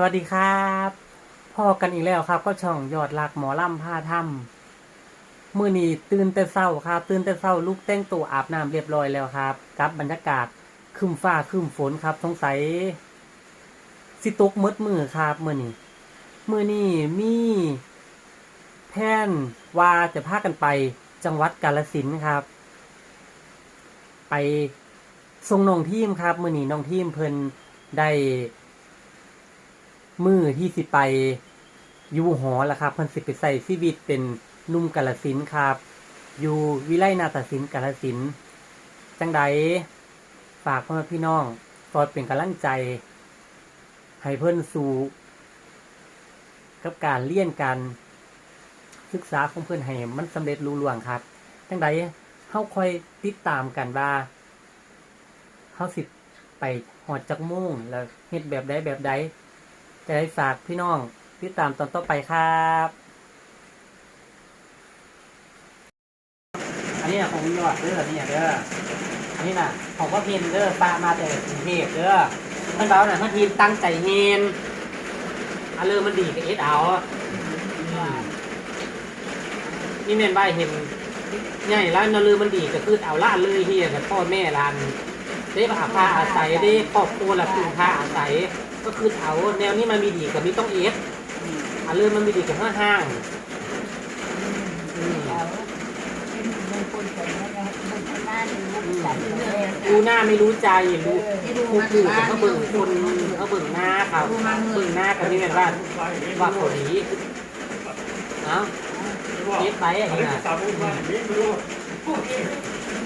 สวัสดีครับพ่อกันอีกแล้วครับก็ช่องยอดรักหมอล่ำผ้าถ้ำมือนี้ตื่นแต่เศร้าครับ ตื่นแต่เศร้าลูกแต่งตัวอาบน้ำเรียบร้อยแล้วครับ กับบรรยากาศคึมฟ้าคึมฝนครับสงสัยสิตกมืดมือครับมือนี้มือนี้มีแพนว่าจะพากันไปจังหวัดกาลสินครับ ไปส่งน้องทีมครับ มือนี้น้องทีมเพิ่นได้ มือที่สิไปอยู่หอละครับเพิ่นสิไปใส่ชีวิตเป็นนุ่มกาลสินครับ อยู่วิไลนาฏศิลป์กาลสินจังใดฝากพ่อแม่พี่น้องตอดเป็นกำลังใจ ให้เพิ่นสู่กับการเรียนการศึกษาของเพิ่อนให้มันสำเร็จลุล่วงครับจังใดเฮาคอยติดตามกันว่าเฮาสิไปหอดจักมุ่งแล้วเฮ็ดแบบใดแบบใด จะได้ฝากพี่น้องติดตามตอนต่อไปครับ อันนี้ของยอดเด้อเนี่ยเด้ออันนี้น่ะของพ่อพินเด้อปลามาแต่กรุงเทพเด้อมันเบาหน่อยพ่อพินตั้งใจเฮนอันเริ่มมันดีกับเอสเอานี่เมนใบเห็นใหญ่ร้านนลือมันดีก็คือเอาล้าเลยเฮียกับพ่อแม่ร้านได้พาพาอาศัยได้ครอบครัวละคือพาอาศัย ก็คือเอาแนวนี้มันมีดีกับมีต้องเอฟอันเริ่มมันมีดีกับห้าห้างอืมแล้วเป็นมงคลแต่ไม่ได้มงคลหน้าหนึ่งมันจัดเรื่องดูหน้าไม่รู้ใจรู้ที่ดูผู้มาคือบ้านเขาเบิ่งคนเขาเบิ่งหน้าเขาเบิ่งหน้ากันนี่เป็นว่าว่าเขาดีเอ้าเก็บไปอย่างนี้นะ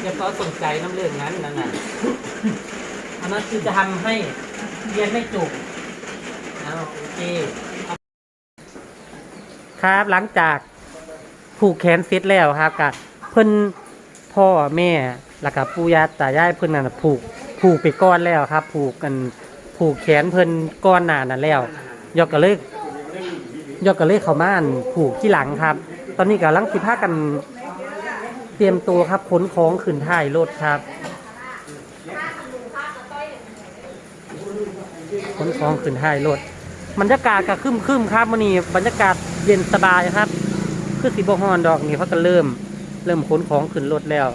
อย่าก็สนใจน้ำเรื่องนั้นนั่นน่ะอันนั้นคือจะทำให้ เรียนไม่จบเอาโอเคครับหลังจากผูกแขนเสร็จแล้วครับกับเพิ่นพ่อแม่แล้วกับปู่ย่าตายายเพิ่นนั่นนะผูกผูกไปก้อนแล้วครับ ผูกกันผูกแขนเพิ่นก้อนหนานั่นแล้วยกกระเลยยกกระเลยเขาม่านผูกที่หลังครับ ตอนนี้กำลังสิพากันเตรียมตัวครับขนของขึ้นท้ายรถครับ ขนของขึ้นท้ายรถบรรยากาศก็ครึมคึมๆครับวันนี้บรรยากาศเย็นสบายครับ คือสีบฮอนดอกนี่เขาก็เริ่ม เริ่มขนของขึ้นรถแล้ว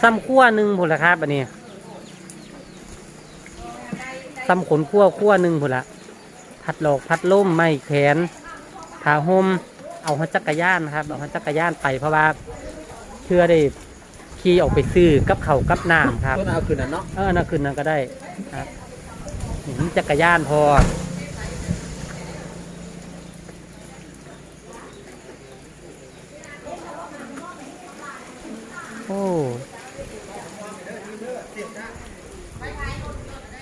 ซ้ำขั้วหนึ่งผลละครับอันนี้ซ้ำขนขั้วขั้วหนึ่งผลละพัดหลอกพัดล่มไม้แขนผ้าห่มเอาหัวจักรยานครับเอาหัวจักรยานไปเพราะว่าเพื่อได้ ขี่ออกไปซื้อกับเขาวกับน้ำครับ ต้นเอาคืนน่ะเนาะเออนั่นคืนนั้นก็ได้ครับนี่จักรยานพอ โอ้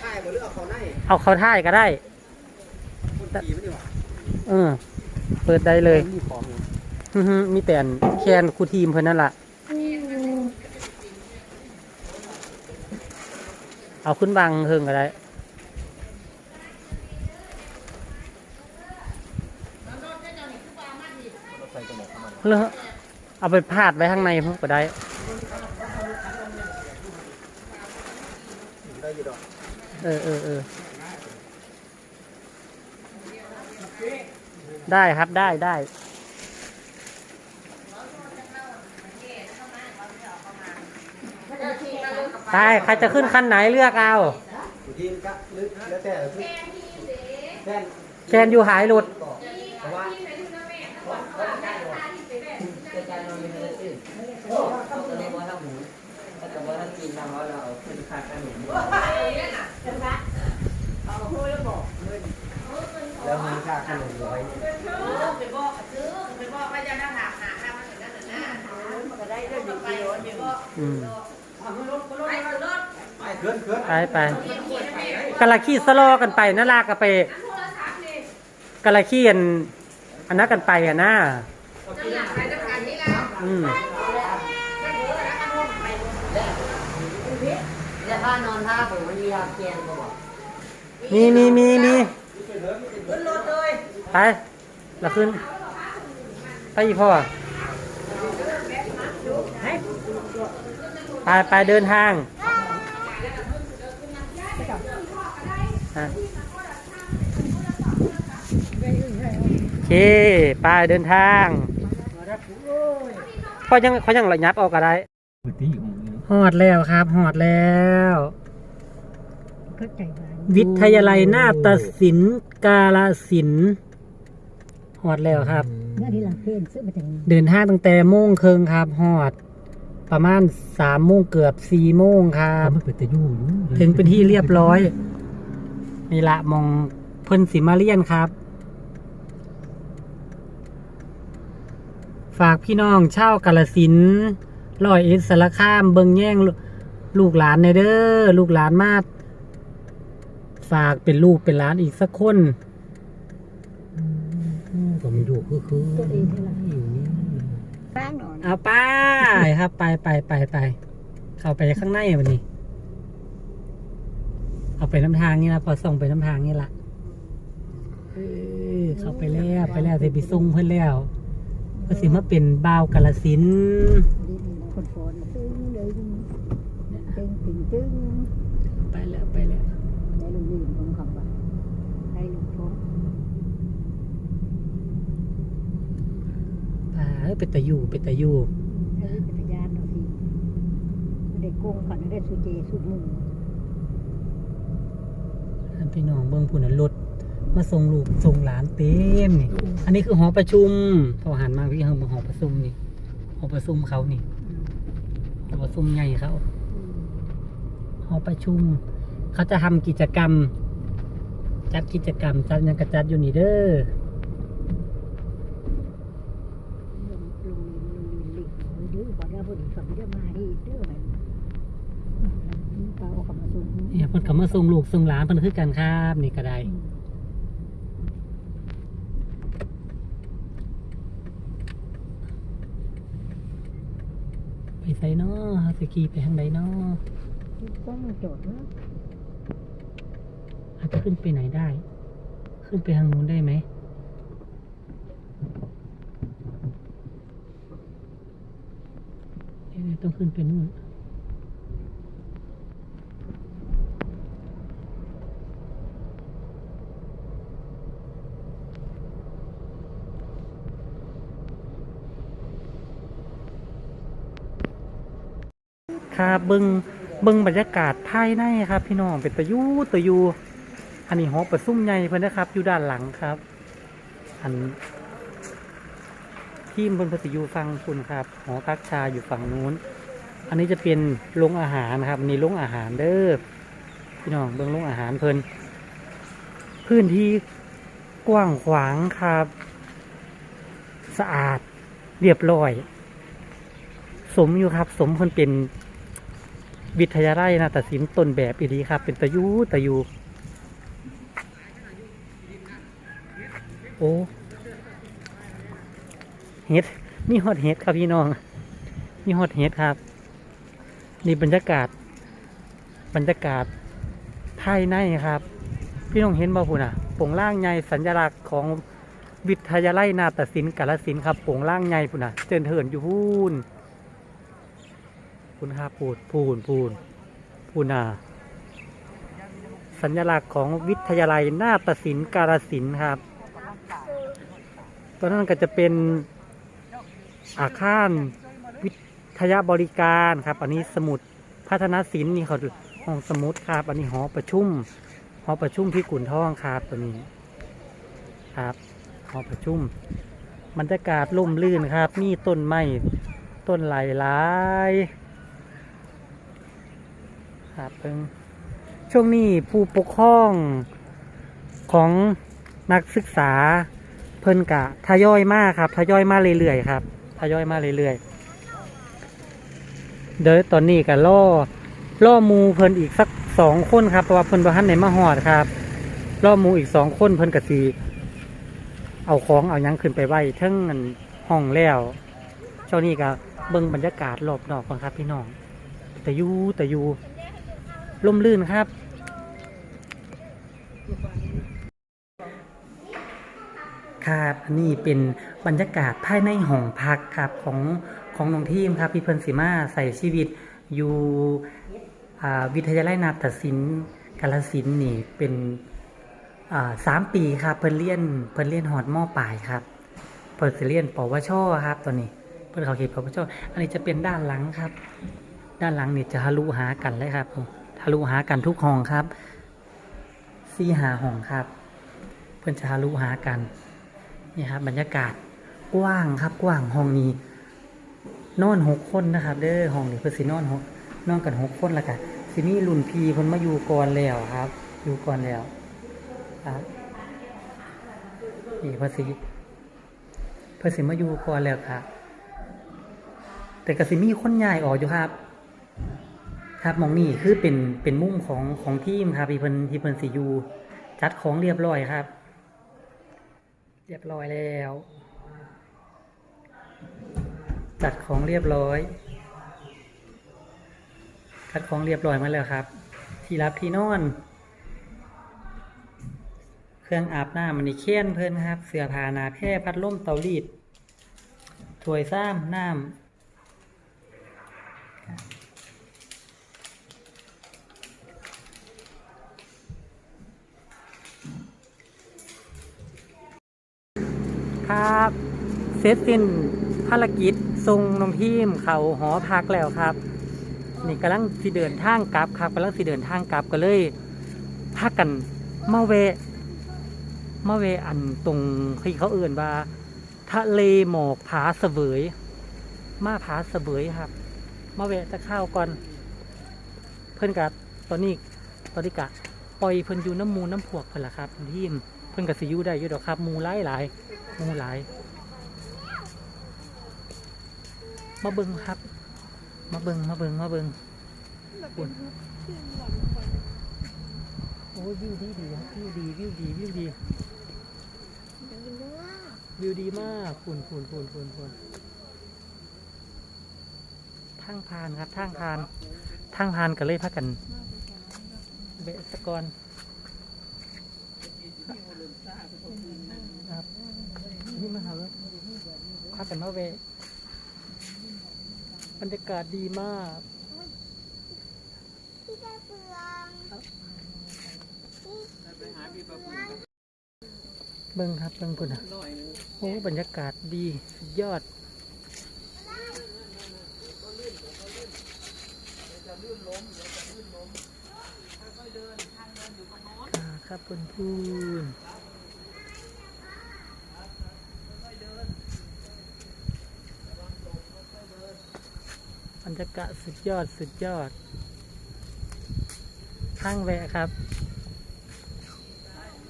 ใช่บ่เลือกเขาในเอาเขาท่ายก็ได้ คนขี่มันดีกว่าเออ เปิดได้เลย มีของอยู่อื้อหือมีแต่นแคนครูทีมเพิ่นนั่นล่ะ เอาขึ้นวางเฮิงก็ได้ใส่ตรเล้วเอาไปพาดไว้ข้างในพวกก็ได้เออเออเออได้ครับได้ได้ ได้ใครจะขึ้นคันไหนเลือกเอาอยู่ที่ก็ลึกแล้วแต่คือแค่แกนอยู่หายหลุดเพราะว่าแล้วมีค่าขนมร้อยอืมไปเคลื่อนเคลื่อน ไปไปกะละขี้สโลอกันไปน่าลากกันไปกะละขี้อันอันนั้นกันไปอะนะอืมแล้วถ้านอนท่าผมมันมียาเกียนบ่บอกมีมีมีมีไปละขึ้น ไปอีกพ่อไปไปเดินทาง ฮะโอเคไปเดินทางเขายังเขายังระยับออกก็ได้ปกติอยู่หอดแล้วครับหอดแล้วเข้าใจว่าวิทยาลัยนาฏศิลป์กาลสินธุ์หอดแล้วครับเมื่อที่หลังเพลนซื้อมาจากนี้เดินทางตั้งแต่โมงครึ่งครับหอด ประมาณสามโมงเกือบสี่โมงครับมันเป็นตะยู่อยู่ถึงเป็นที่เรียบร้อย นี่ละมองเพิ่นสิมาเลียนครับ ฝากพี่น้องเช่าวกาลสินธุ์ร้อยเอ็ดสารคามเบิงแย่งลูลูกหลานในเด้อลูกหลานมาฝากเป็นลูกเป็นหลานอีกสักคนก็มันอยู่คือคือตัวเองนี่แหละอยู่นี่บ้างหนอนเอาไปครับไปไปไปไปเข้าไปข้างในวันนี้ เอาไปน้ำทางนี่ละพอส่งไปน้ำทางนี่ละเออเข้าไปแล้วไปแล้วสิไปส่งเพื่อนแล้วก็สิมาเป็นบ่าวกาลสินธุ์ดีดีนะคนฟอนตึ้งเลยตึ้งตึ้งตึ้งไปแล้วไปแล้วได้ลุงลืมของเขาว่าได้ลุงพงอ่าเอ้ยเป็นตะยูเป็นตะยูได้เป็นพยานเราสิได้โกงก่อนได้สุเจสุดมือ อันพี่น้องเบิ้งผู้นั้นรถมาส่งลูกส่งหลานเต็มนี่ อันนี้คือหอประชุมพอหันมาพี่เฮิมาหอประชุมนี่หอประชุมเขานี่หอประชุมใหญ่เขาหอประชุม เขาจะทำกิจกรรม จัดกิจกรรมจัดยังกระจัดอยู่นี่เด้อ ลุงลุงลิงลิงดื้อบอกว่าพอดีฝันเยอะมาดีเด้อมันเปล่ากับมาส่ง เนี่ยเพิ่นก็มาส่งลูกส่งหลานเพิ่นคือกันครับนี่ก็ได้ไปไสเนาะเฮาสิขี่ไปทางใดนาะต้องจทย์นะอาจจะขึ้นไปไหนได้ ขึ้นไปทางนู้นได้ไหมเอ๊ะต้องขึ้นไปนู่น ครับเบิ้งเบิ้งบรรยากาศภายในครับ พี่น้องเป็นตะยูตะยูอันนี้หอประซุ่มใหญ่เพิ่นนะครับ อยู่ด้านหลังครับ อันทีมบนพตะยูฟังคุณครับ หอพักชาอยู่ฝั่งนู้น อันนี้จะเป็นโรงอาหารนะครับอันนี้โรงอาหารเด้อพี่น้องเบิงโรงอาหารเพิ่นพื้นที่กว้างขวางครับ สะอาดเรียบร้อย สมอยู่ครับ สมเพิ่นเป็น วิทยาลัยนาฏศิลป์ต้นแบบอีดีครับ เป็นตะยูตะยูโอ้เฮ็ดมีฮอตเฮ็ดครับพี่น้องมีฮอตเฮ็ดครับ นี่บรรยากาศ บรรยากาศภายในครับ พี่น้องเห็นบ่พุ่นอะโป่งล่างใหญ่สัญลักษณ์ของวิทยาลัยนาฏศิลป์กาฬสินครับโป่งล่างใหญ่พุ่นอะเจินเถินอยู่พูน คุณครับพูดพูนพูนพูนา สัญลักษณ์ของวิทยาลัยนาฏศิลป์การศิลป์ครับตอนนั้นก็จะเป็นอาคารวิทยาบริการครับ อันนี้สมุดพัฒนศิลป์นี่เขาห้องสมุดครับ อันนี้หอประชุมหอประชุมที่กุ่นท่องครับตัวนี้ครับหอประชุมบรรยากาศร่มรื่นครับ มีต้นไม้ต้นหลายหลาย ครับเพิ่งช่วงนี้ผู้ปกครองของนักศึกษาเพิ่นกะทยอยมากครับทยอยมาเรื่อยๆครับทยอยมาเรื่อยๆเดี๋ยวตอนนี้ก็ล่อล่อมูเพิ่นอีกสักสองคนครับเพราะว่าเพิ่นบ่ทันในมาหอดครับล่อมูอีกสองคนเพิ่นกะสีเอาของเอายังขึ้นไปไว้ทั้งห้องแล้วช่วงนี้ก็เบิ่งบรรยากาศรอบนอกก่อนครับพี่น้องแต่ยูแต่ยู ล่มลื่นครับ ครับอันนี้เป็นบรรยากาศภายในห้องพักครับของของน้องทีมครับพี่เพิ่นสิมาใส่ชีวิตอยู่อ่าวิทยาลัยนาฏศิลป์กาลสินนี่เป็นอ่าสามปีครับเพิ่นเรียนเพิ่นเรียนฮอดมอปลายครับเพิ่นสิเรียนปวชครับตอนนี้ เพิ่นเขาเขตปวชอันนี้จะเป็นด้านหลังครับ ด้านหลังนี่จะทะลุหากันเลยครับผม ทะลุหากันทุกห้องครับสี่หาห้องครับ เพิ่อนจะทะลุหากันนี่ครับบรรยากาศกว้างครับกว้างห้องนี้ นอนหกคนนะครับ เด้อห้องนี้เพิ่นสินอนหกนอนกันหกคนละกันสิมีรุ่นพีเพิ่นมาอยู่ก่อนแล้วครับ อยู่ก่อนแล้วครับนี่เพิ่นสิเพิ่นสิมาอยู่ก่อนแล้วครับแต่กสิมีคนย้ายออกอยู่ครับ ครับมองนี่คือเป็นเป็นมุมของของทีมครับที่เพิ่นที่เพิ่นสิอยู่จัดของเรียบร้อยครับ เรียบร้อยแล้ว จัดของเรียบร้อย จัดของเรียบร้อยมาแล้วครับ ที่รับที่นอน เครื่องอาบน้ำมันนี่เคียนเพิ่นครับ เสื้อผ้านาแพร่พัดลมเตารีดถ้วยซ้ำน้ำ ครับ เสร็จสิ้นภารกิจทรงน้องทีมเขาหอพักแล้วครับ นี่กำลังสิเดินทางกลับครับกำลังสิเดินทางกลับก็เลยพากันมาเวมาเวอันตรงที่เขาเอื่นว่า ทะเลหมอกผาเสวยมาผาเสวยครับมาแวจะข้าวก่อน เพื่อนกับตอนนี้ตอนนี้กะปล่อยเพิ่อนอยู่น้ำมูน้ำพวกเพิ่นละครับทีมเพิ่อนกับสิยูได้อยู่ดอกครับ มูหลายหลายมูหลาย มาเบิงครับ มาเบิงมาเบิงมาเบิงคุณโอ้ยวิวดีดีครับวิวดีวิวดีวิวดีวิวดีมากคุณคุณคุณคุณคุณทางพานครับทางพานทางพานก็เลยพักกัน เบสกอนครับนี่มาหาว่าพักกันมาเวะ บรรยากาศดีมากพี่ไปเบิ่งครับเบิ่งพุ่นะโอ้บรรยากาศดีสุดยอดครับคุณพูน รยากาศสุดยอดสุดยอด ข้างแวะครับ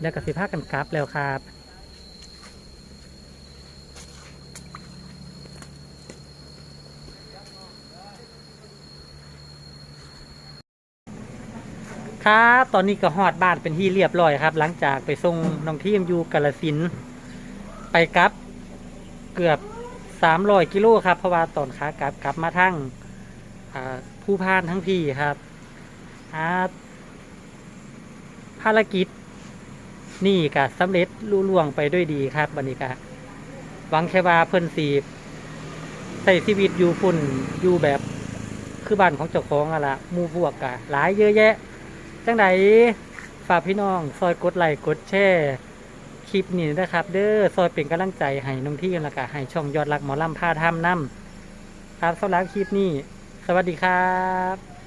แล้วก็สิพากันกลับแล้วครับครับตอนนี้ก็ฮอดบ้านเป็นที่เรียบร้อยครับ หลังจากไปส่งน้องทีมอยู่กาลสินไปกลับเกือบสามร้อยกิโลครับ เพราะว่าตอนขากลับกลับมาทั้ง ผู้พานทั้งพี่ครับอ่าภารกิจ นี่ก็สำเร็จลุล่วงไปด้วยดีครับบันนี้ก็หวังแค่ว่าเพิ่นสีใส่ชีวิตอยู่ฝุ่นอยู่แบบคือบ้านของเจ้าของอะละมูพวกกะหลายเยอะแยะ จังไดฝากพี่น้องซอยกดไลค์กดแชร์คลิปนี้นะครับ เด้อซอยเป็นกำลังใจให้น้องที่แล้วก็ให้ช่องยอดรักหมอลำพาทำน้ำครับสำหรับคลิปนี้ สวัสดีครับ